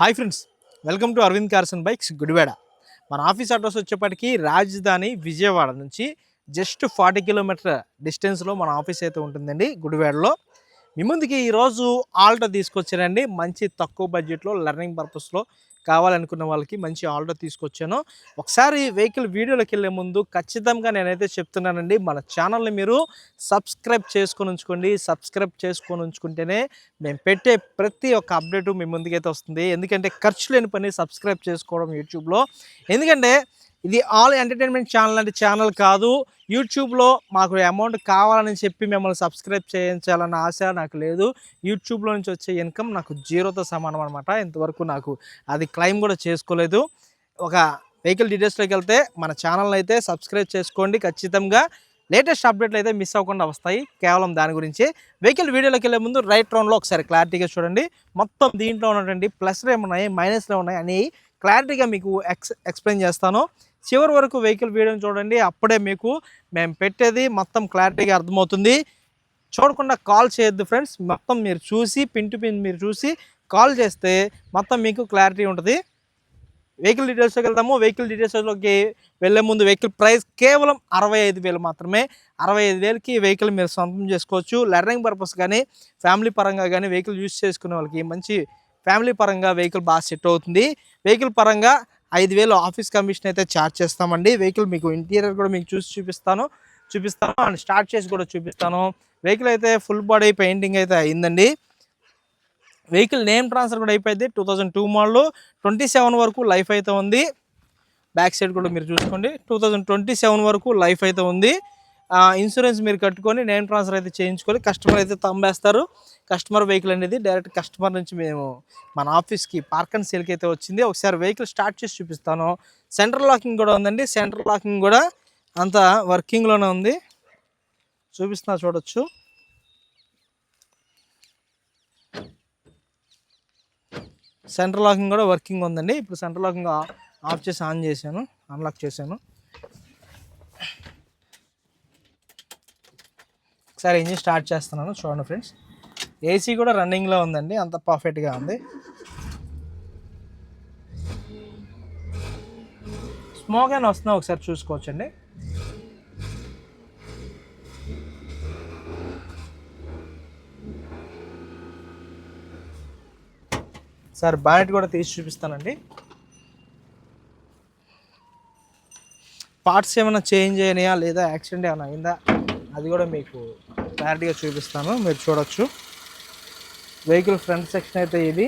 Hi friends welcome to Aravind cars and bikes Gudivada. మన office address వచ్చేప్పటికి రాజధాని విజయవాడ నుంచి జస్ట్ ఫార్టీ కిలోమీటర్ డిస్టెన్స్లో మన ఆఫీస్ అయితే ఉంటుందండి గుడివాడలో. మీ ముందుకి ఈరోజు ఆల్టో తీసుకొచ్చారండి. మంచి తక్కువ బడ్జెట్లో లెర్నింగ్ పర్పస్లో కావాలనుకున్న వాళ్ళకి మంచి ఆర్డర్ తీసుకొచ్చాను. ఒకసారి వెహికల్ వీడియోలోకి వెళ్ళే ముందు ఖచ్చితంగా నేనైతే చెప్తున్నానండి మన ఛానల్ని మీరు సబ్స్క్రైబ్ చేసుకొని ఉంచుకోండి. సబ్స్క్రైబ్ చేసుకొని ఉంచుకుంటేనే మేము పెట్టే ప్రతి ఒక్క అప్డేటు మీ ముందుకైతే వస్తుంది. ఎందుకంటే ఖర్చు లేని పని సబ్స్క్రైబ్ చేసుకోవడం యూట్యూబ్లో. ఎందుకంటే ఇది ఆల్ ఎంటర్టైన్మెంట్ ఛానల్ అంటే ఛానల్ కాదు. యూట్యూబ్లో మాకు అమౌంట్ కావాలని చెప్పి మిమ్మల్ని సబ్స్క్రైబ్ చేయించాలన్న ఆశ నాకు లేదు. యూట్యూబ్లో నుంచి వచ్చే ఇన్కమ్ నాకు జీరోతో సమానం అనమాట ఇంతవరకు నాకు అది క్లెయిమ్ కూడా చేసుకోలేదు. ఒక వెహికల్ డీటెయిల్స్లోకి వెళ్తే మన ఛానల్ని అయితే సబ్స్క్రైబ్ చేసుకోండి ఖచ్చితంగా. లేటెస్ట్ అప్డేట్లు అయితే మిస్ అవ్వకుండా వస్తాయి. కేవలం దాని గురించి. వెహికల్ వీడియోలోకి వెళ్ళే ముందు రైట్ రౌండ్లో ఒకసారి క్లారిటీగా చూడండి. మొత్తం దీంట్లో ఉన్నటువంటి ప్లస్లు ఏమున్నాయి? మైనస్లు ఉన్నాయి అని క్లారిటీగా మీకు ఎక్స్ ఎక్స్ప్లెయిన్ చేస్తాను. చివరి వరకు వెహికల్ వీడియోని చూడండి. అప్పుడే మీకు మేము పెట్టేది మొత్తం క్లారిటీగా అర్థమవుతుంది. చూడకుండా కాల్ చేయొద్దు ఫ్రెండ్స్. మొత్తం మీరు చూసి పిన్ టు పిన్ మీరు చూసి కాల్ చేస్తే మొత్తం మీకు క్లారిటీ ఉంటుంది. వెహికల్ డీటెయిల్స్లోకి వెళ్తాము వెహికల్ డీటెయిల్స్లోకి వెళ్ళే ముందు వెహికల్ ప్రైస్ కేవలం అరవై ఐదు వేలు మాత్రమే. అరవై ఐదు వేలకి వెహికల్ మీరు సొంతం చేసుకోవచ్చు. లెర్నింగ్ పర్పస్ కానీ ఫ్యామిలీ పరంగా కానీ వెహికల్ యూజ్ చేసుకునే వాళ్ళకి మంచి ఫ్యామిలీ పరంగా వెహికల్ బాగా సెట్ అవుతుంది. వెహికల్ పరంగా ఐదు వేలు ఆఫీస్ కమిషన్ అయితే ఛార్జ్ చేస్తామండి. వెహికల్ మీకు ఇంటీరియర్ కూడా మీకు చూసి చూపిస్తాను. చూపిస్తాను అండ్ స్టార్ట్ చేసి కూడా చూపిస్తాను. వెహికల్ అయితే ఫుల్ బాడీ పెయింటింగ్ అయితే అయిందండి. వెహికల్ నేమ్ ట్రాన్స్ఫర్ కూడా అయిపోయింది. Two thousand two model. Twenty seven వరకు లైఫ్ అయితే ఉంది. బ్యాక్ సైడ్ కూడా మీరు చూసుకోండి. టూ థౌజండ్ ట్వంటీ సెవెన్ వరకు లైఫ్ అయితే ఉంది. ఇన్సూరెన్స్ మీరు కట్టుకొని నేమ్ ట్రాన్స్ఫర్ అయితే చేయించుకొని కస్టమర్ అయితే తంబేస్తారు కస్టమర్ వెహికల్ అనేది డైరెక్ట్ కస్టమర్ నుంచి మేము మన ఆఫీస్కి పార్క్ అండ్ సేల్కి అయితే వచ్చింది. ఒకసారి వెహికల్ స్టార్ట్ చేసి చూపిస్తాను. సెంట్రల్ లాకింగ్ కూడా ఉందండి. సెంట్రల్ లాకింగ్ కూడా అంత వర్కింగ్లోనే ఉంది. చూపిస్తున్నా చూడొచ్చు. సెంట్రల్ లాకింగ్ కూడా వర్కింగ్ ఉందండి. ఇప్పుడు సెంట్రల్ లాకింగ్ ఆఫ్ చేసి ఆన్ చేశాను. అన్లాక్ చేశాను. ఒకసారి ఇంజిన్ స్టార్ట్ చేస్తున్నాను. చూడండి ఫ్రెండ్స్ ఏసీ కూడా రన్నింగ్లో ఉందండి. అంత పర్ఫెక్ట్గా ఉంది. స్మోక్ అని వస్తున్నా ఒకసారి చూసుకోవచ్చండి. సార్ బానెట్ కూడా తీసి చూపిస్తానండి. పార్ట్స్ ఏమైనా చేంజ్ అయినాయా లేదా? యాక్సిడెంట్ ఏమైనా అయిందా? అది కూడా మీకు క్లారిటీగా చూపిస్తాను మీరు చూడొచ్చు. వెహికల్ ఫ్రంట్ సెక్షన్ అయితే ఇది.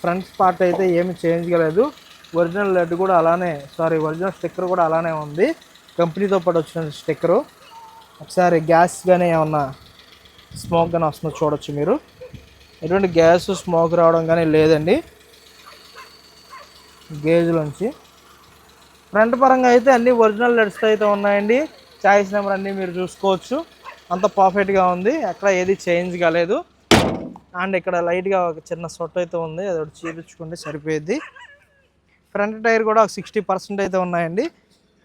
ఫ్రంట్ పార్ట్ అయితే ఏమి చేంజ్ కాలేదు ఒరిజినల్ లెడ్ కూడా అలానే సారీ ఒరిజినల్ స్టిక్కర్ కూడా అలానే ఉంది. కంపెనీతో పాటు వచ్చిన స్టిక్కరు ఒకసారి గ్యాస్ కానీ ఏమన్నా స్మోక్ కానీ వస్తుందో చూడొచ్చు మీరు. ఎటువంటి గ్యాస్ స్మోక్ రావడం కానీ లేదండి. గేజ్లోంచి ఫ్రంట్ పరంగా అయితే అన్ని ఒరిజినల్ లెడ్స్ అయితే ఉన్నాయండి. చాయిస్ నెంబర్ అన్నీ మీరు చూసుకోవచ్చు. అంత పర్ఫెక్ట్గా ఉంది. ఎక్కడ ఏది చేంజ్ కాలేదు. అండ్ ఇక్కడ లైట్గా ఒక చిన్న సొట్ అయితే ఉంది. అది ఒకటి చూపించుకుంటే సరిపోయేది. ఫ్రంట్ టైర్ కూడా ఒక సిక్స్టీ పర్సెంట్ అయితే ఉన్నాయండి.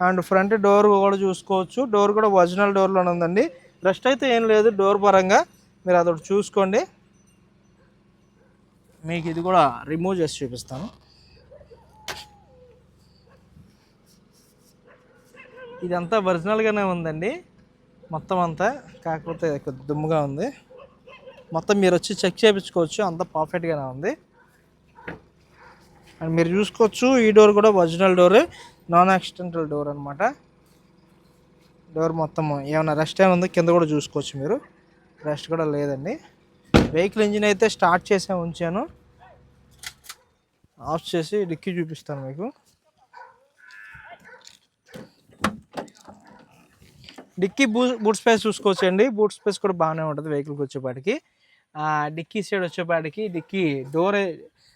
అండ్ ఫ్రంట్ డోర్ కూడా చూసుకోవచ్చు. డోర్ కూడా ఒరిజినల్ డోర్లోనే ఉందండి. రెస్ట్ అయితే ఏం లేదు. డోర్ పరంగా మీరు అదొకటి చూసుకోండి. మీకు ఇది కూడా రిమూవ్ చేసి చూపిస్తాను. ఇదంతా ఒరిజినల్గానే ఉందండి. మొత్తం అంతా కాకపోతే కొద్ది దుమ్ముగా ఉంది. మొత్తం మీరు వచ్చి చెక్ చేయించుకోవచ్చు. అంత పర్ఫెక్ట్గానే ఉంది. అండ్ మీరు చూసుకోవచ్చు ఈ డోర్ కూడా original door non accidental door అనమాట డోర్ మొత్తం ఏమైనా రెస్ట్ ఏమైనా ఉందో కింద కూడా చూసుకోవచ్చు మీరు. రెస్ట్ కూడా లేదండి. వెహికల్ ఇంజిన్ అయితే స్టార్ట్ చేసే ఉంచాను. ఆఫ్ చేసి డిక్కీ చూపిస్తాను మీకు. డిక్కీ బూ బూట్ స్పేస్ చూసుకోవచ్చు అండి బూట్ స్పేస్ కూడా బాగానే ఉంటుంది వెహికల్కి వచ్చేపాటికి. డిక్కీ సైడ్ వచ్చేపాటికి డిక్కీ డోర్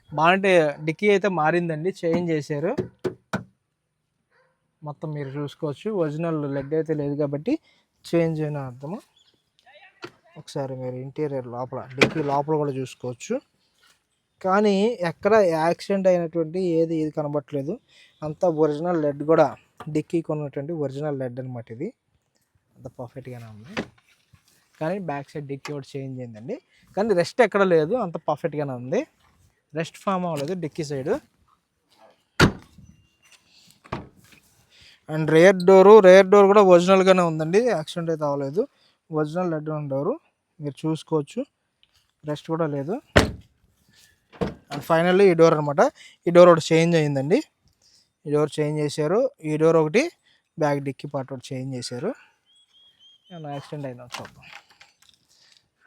బాగుంటే డిక్కీ అయితే మారిందండి. చేంజ్ చేశారు. మొత్తం మీరు చూసుకోవచ్చు. ఒరిజినల్ లెడ్ అయితే లేదు కాబట్టి చేంజ్ అయిన అర్థము. ఒకసారి మీరు ఇంటీరియర్ లోపల డిక్కీ లోపల కూడా చూసుకోవచ్చు. కానీ ఎక్కడ యాక్సిడెంట్ అయినటువంటి ఏది ఇది కనబట్టలేదు అంతా ఒరిజినల్ లెడ్ కూడా డిక్కీకి ఉన్నటువంటి ఒరిజినల్ లెడ్ అనమాట ఇది. అంత పర్ఫెక్ట్గానే ఉంది. కానీ బ్యాక్ సైడ్ డిక్కీ ఒకటి చేంజ్ అయిందండి. కానీ రెస్ట్ ఎక్కడ లేదు అంత పర్ఫెక్ట్గానే ఉంది. రెస్ట్ ఫామ్ అవ్వలేదు dickey side and rear door rear door కూడా ఒరిజినల్గానే ఉందండి. యాక్సిడెంట్ అయితే అవ్వలేదు. ఒరిజినల్ లెడ్ డోరు మీరు చూసుకోవచ్చు. రెస్ట్ కూడా లేదు. అండ్ ఫైనల్లీ ఈ డోర్ అనమాట ఈ డోర్ ఒకటి చేంజ్ అయ్యిందండి ఈ డోర్ చేంజ్ చేశారు. ఈ డోర్ ఒకటి బ్యాక్ డిక్కీ పార్ట్ ఒకటి చేంజ్ చేశారు. ఏమన్నా యాక్సిడెంట్ అయిందా? చూద్దాం.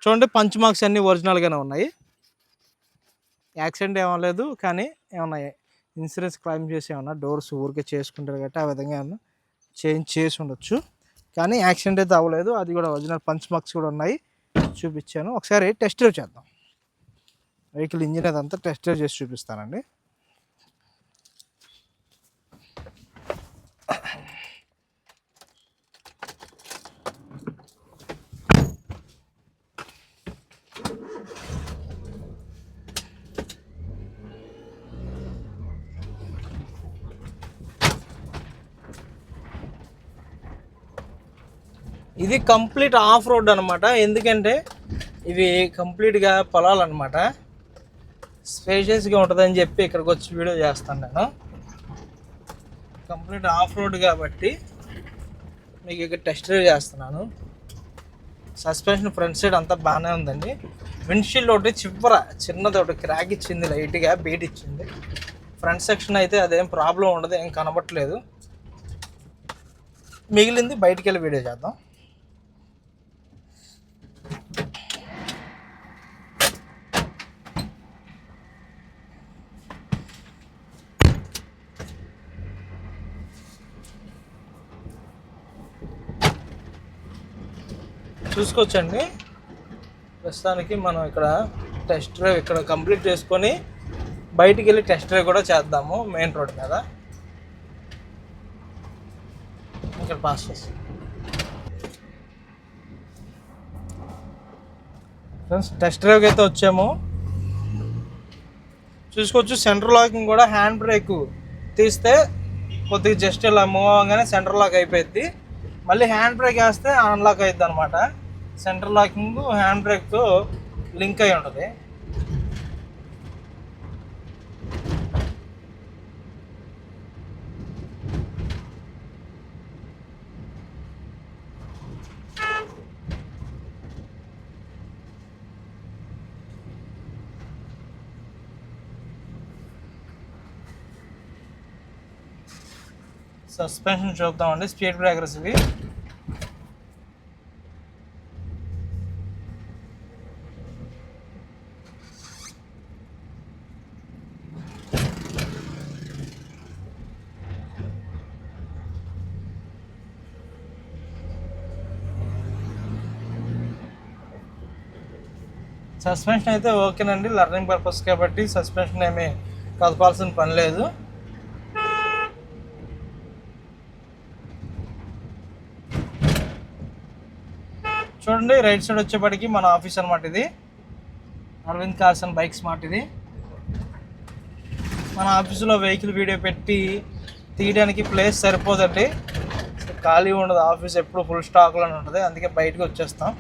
చూడండి పంచ్ మార్క్స్ అన్నీ ఒరిజినల్గానే ఉన్నాయి. యాక్సిడెంట్ ఏమలేదు కానీ ఏమన్నా ఇన్సూరెన్స్ క్లెయిమ్ చేసి ఏమన్నా డోర్స్ ఊరికే చేసుకుంటారు కాబట్టి ఆ విధంగా ఏమన్నా చేంజ్ చేసి ఉండొచ్చు. కానీ యాక్సిడెంట్ అయితే అవ్వలేదు అది కూడా ఒరిజినల్ పంచ్ మార్క్స్ కూడా ఉన్నాయి. చూపించాను. ఒకసారి టెస్ట్ డ్రైవ్ చేద్దాం. వెహికల్ ఇంజిన్ అదంతా టెస్ట్ డ్రైవ్ చేసి చూపిస్తానండి. ఇది కంప్లీట్ ఆఫ్ రోడ్ అనమాట ఎందుకంటే ఇవి కంప్లీట్గా పొలాలు అనమాట స్పేషియస్గా ఉంటుందని చెప్పి ఇక్కడికి వచ్చి వీడియో చేస్తాను నేను. కంప్లీట్ ఆఫ్ రోడ్ కాబట్టి మీకు ఇక్కడ టెస్ట్ డ్రైవ్ చేస్తున్నాను. సస్పెన్షన్ ఫ్రంట్ సైడ్ అంతా బాగానే ఉందండి. విండ్షీల్డ్ ఒకటి చివర చిన్నది ఒకటి క్రాక్ ఇచ్చింది లైట్గా బీట్ ఇచ్చింది. ఫ్రంట్ సెక్షన్ అయితే అదేం ప్రాబ్లం ఉండదు ఏం కనబట్టలేదు మిగిలింది బయటికి వెళ్ళి వీడియో చేద్దాం. చూసుకోవచ్చండి ప్రస్తుతానికి మనం ఇక్కడ టెస్ట్ డ్రైవ్ ఇక్కడ కంప్లీట్ చేసుకొని బయటికి వెళ్ళి టెస్ట్ డ్రైవ్ కూడా చేద్దాము మెయిన్ రోడ్ మీద. ఇక్కడ పాస్ చేసి. ఫ్రెండ్స్ టెస్ట్ డ్రైవ్కి అయితే వచ్చాము. చూసుకోవచ్చు సెంటర్ లాకింగ్ కూడా హ్యాండ్ బ్రేక్ తీస్తే కొద్దిగా జస్ట్ ఇలా మూవ్ అవ్వగానే సెంటర్ లాక్ అయిపోయింది మళ్ళీ హ్యాండ్ బ్రేక్ వేస్తే అన్లాక్ అవుతుంది అనమాట సెంటర్ లాకింగ్ హ్యాండ్ బ్రేక్తో లింక్ అయి ఉంటుంది. సస్పెన్షన్ చూద్దామండి. స్పీడ్ బ్రేకర్స్ ఇవి. సస్పెన్షన్ అయితే ఓకేనండి లర్నింగ్ పర్పస్ కాబట్టి సస్పెన్షన్ ఏమీ కదపాల్సిన పని లేదు. చూడండి రైట్ సైడ్ వచ్చేప్పటికి మన ఆఫీస్ అనమాట ఇది. అరవింద్ కార్స్ అండ్ బైక్స్ మాట ఇది. మన ఆఫీసులో వెహికల్ వీడియో పెట్టి తీయడానికి ప్లేస్ సరిపోదండి. ఖాళీ ఉండదు ఆఫీస్ ఎప్పుడు ఫుల్ స్టాక్లోనే ఉంటుంది అందుకే బయటకు వచ్చేస్తాం.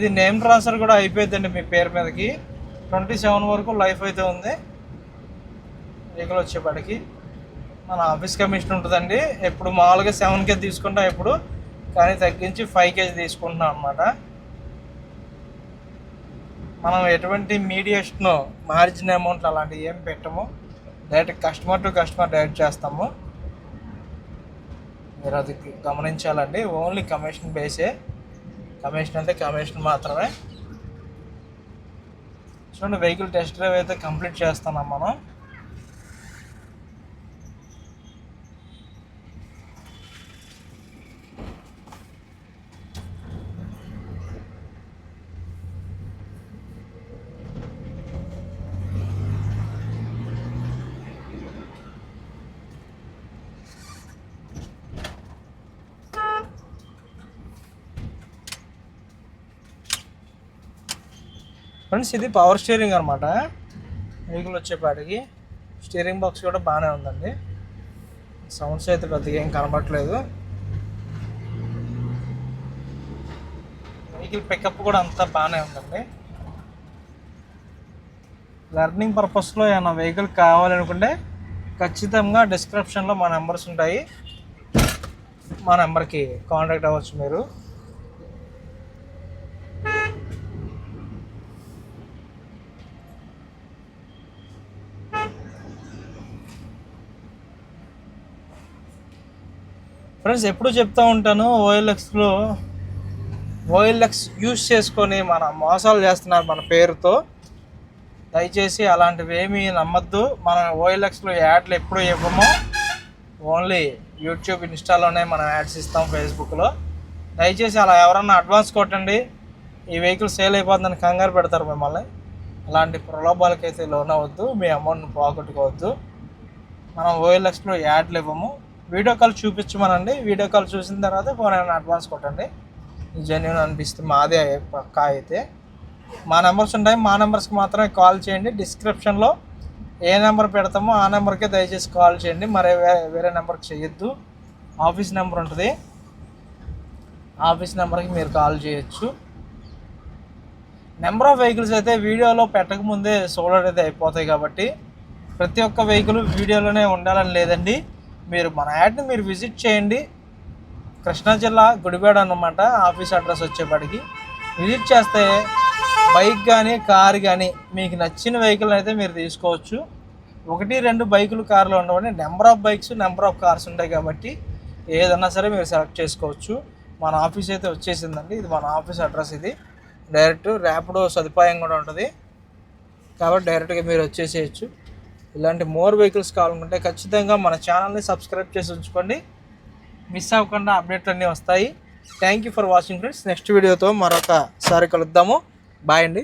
ఇది నేమ్ ట్రాన్స్ఫర్ కూడా అయిపోయిందండి మీ పేరు మీదకి. ట్వంటీ సెవెన్ వరకు లైఫ్ అయితే ఉంది. వెహికల్ వచ్చేపాటికి. మన ఆఫీస్ కమిషన్ ఉంటుందండి. ఎప్పుడు మామూలుగా సెవెన్ కేజీ తీసుకుంటాం ఎప్పుడు కానీ తగ్గించి ఫైవ్ కేజీ తీసుకుంటున్నాం అనమాట మనం ఎటువంటి మీడియేషన్ మార్జిన్ అమౌంట్ అలాంటివి ఏం పెట్టము. Direct customer to customer direct చేస్తాము. మీరు అది గమనించాలండి. ఓన్లీ కమిషన్ బేసే. కమిషన్ అంటే కమిషన్ మాత్రమే. చూడండి వెహికల్ టెస్ట్ డ్రైవ్ అయితే కంప్లీట్ చేస్తున్నాం మనం. ఫ్రెండ్స్ ఇది పవర్ స్టీరింగ్ అనమాట వెహికల్ వచ్చేపాటికి స్టీరింగ్ బాక్స్ కూడా బాగానే ఉందండి. సౌండ్స్ అయితే పెద్దగా ఏం కనబడట్లేదు. వెహికల్ పికప్ కూడా అంతా బాగానే ఉందండి. లెర్నింగ్ పర్పస్లో ఏమైనా వెహికల్ కావాలనుకుంటే ఖచ్చితంగా డిస్క్రిప్షన్లో మా నెంబర్స్ ఉంటాయి. మా నెంబర్కి కాంటాక్ట్ అవ్వచ్చు మీరు. ఫ్రెండ్స్ ఎప్పుడు చెప్తూ ఉంటాను ఓఎల్ఎక్స్లో ఓఎల్ఎక్స్ యూస్ చేసుకొని మన మోసాలు చేస్తున్నారు మన పేరుతో. దయచేసి అలాంటివి ఏమీ నమ్మద్దు. మనం ఓఎల్ఎక్స్లో యాడ్లు ఎప్పుడు ఇవ్వము. ఓన్లీ యూట్యూబ్ ఇన్స్టాలోనే మనం యాడ్స్ ఇస్తాం ఫేస్బుక్లో. దయచేసి అలా ఎవరన్నా అడ్వాన్స్ కొట్టండి. ఈ వెహికల్ సేల్ అయిపోతుందని కంగారు పెడతారు మిమ్మల్ని. అలాంటి ప్రలోభాలకైతే లోన్ అవ్వద్దు మీ అమౌంట్ని పోగొట్టుకోవద్దు. మనం ఓఎల్ఎక్స్లో యాడ్లు ఇవ్వము. వీడియో కాల్ చూపించమనండి. వీడియో కాల్ చూసిన తర్వాత ఫోన్ ఏమైనా అడ్వాన్స్ కొట్టండి. జెన్యున్ అనిపిస్తే మాదే పక్కా అయితే. మా నెంబర్స్ ఉంటాయి. మా నెంబర్స్కి మాత్రమే కాల్ చేయండి. డిస్క్రిప్షన్లో ఏ నెంబర్ పెడతామో ఆ నెంబర్కే దయచేసి కాల్ చేయండి. మరి వేరే నెంబర్కి చేయొద్దు. ఆఫీస్ నెంబర్ ఉంటుంది. ఆఫీస్ నెంబర్కి మీరు కాల్ చేయొచ్చు. నెంబర్ ఆఫ్ వెహికల్స్ అయితే వీడియోలో పెట్టకముందే సోల్డ్ అయితే అయిపోతాయి కాబట్టి ప్రతి ఒక్క వెహికల్ వీడియోలోనే ఉండాలని లేదండి. మీరు మన యాడ్ని మీరు విజిట్ చేయండి. కృష్ణా జిల్లా గుడివాడ అన్నమాట ఆఫీస్ అడ్రస్ వచ్చేప్పటికి విజిట్ చేస్తే బైక్ కానీ కార్ కానీ మీకు నచ్చిన వెహికల్ అయితే మీరు తీసుకోవచ్చు. ఒకటి రెండు బైకులు కార్లు ఉండవండి. Number of bikes number of cars ఉంటాయి కాబట్టి ఏదన్నా సరే మీరు సెలెక్ట్ చేసుకోవచ్చు. మన ఆఫీస్ అయితే వచ్చేసిందండి. ఇది మన ఆఫీస్ అడ్రస్ ఇది. డైరెక్ట్ ర్యాపిడో సదుపాయం కూడా ఉంటుంది. కాబట్టి డైరెక్ట్గా మీరు వచ్చేసేయచ్చు. ఇలాంటి మోర్ వెహికల్స్ కావాలనుకుంటే ఖచ్చితంగా మన ఛానల్ని సబ్స్క్రైబ్ చేసి ఉంచుకోండి. మిస్ అవ్వకుండా అప్డేట్లు అన్నీ వస్తాయి. Thank you for watching friends next వీడియోతో మరొకసారి కలుద్దాము. బాయ్ అండి.